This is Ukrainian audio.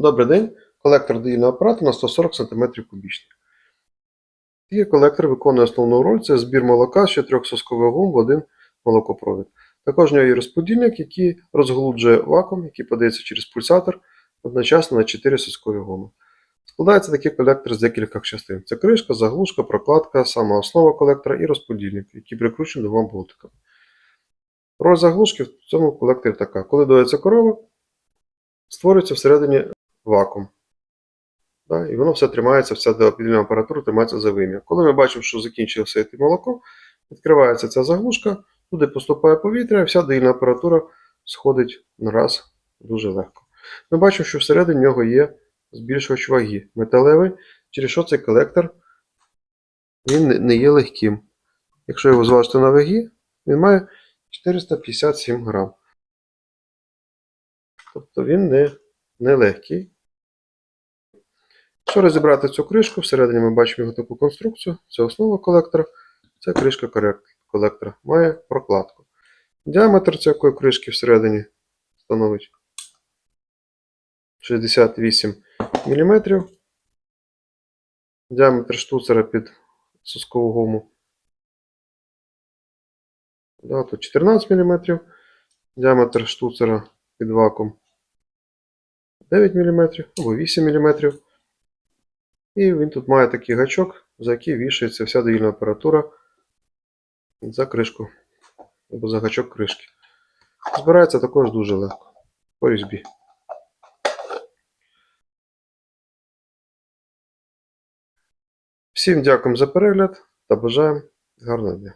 Добрий день. Колектор доїльного апарату на 140 см кубічний. Такий колектор виконує основну роль це збір молока з чотирьох соскових гум в один молокопровід. Також в нього є розподільник, який розголуджує вакуум, який подається через пульсатор одночасно на 4 соскові гуми. Складається такий колектор з декількох частин. Це кришка, заглушка, прокладка, сама основа колектора і розподільник, який прикручений двома болтиками. Роль заглушки в цьому колекторі така. Коли доїться корова, створюється всередині вакуум. І воно все тримається, вся доопідільна апаратура тримається за вим'я. Коли ми бачимо, що закінчилося йти молоко, відкривається ця заглушка, туди поступає повітря, і вся доїльна апаратура сходить на раз дуже легко. Ми бачимо, що всередині нього є збільшувач ваги металевий, через що цей колектор він не- є легким. Якщо його зважити на ваги, він має 457 грам. Тобто він не, не легкий. Якщо розібрати цю кришку, всередині ми бачимо його таку конструкцію. Це основа колектора, це кришка колектора. Має прокладку. Діаметр цієї кришки всередині становить 68 мм. Діаметр штуцера під соскову гуму. Да, тут 14 мм. Діаметр штуцера під вакуум 9 мм або 8 мм. І він тут має такий гачок, за який вішається вся доїльна апаратура за кришку або за гачок кришки. Збирається також дуже легко по різьбі. Всім дякуємо за перегляд та бажаємо гарного дня.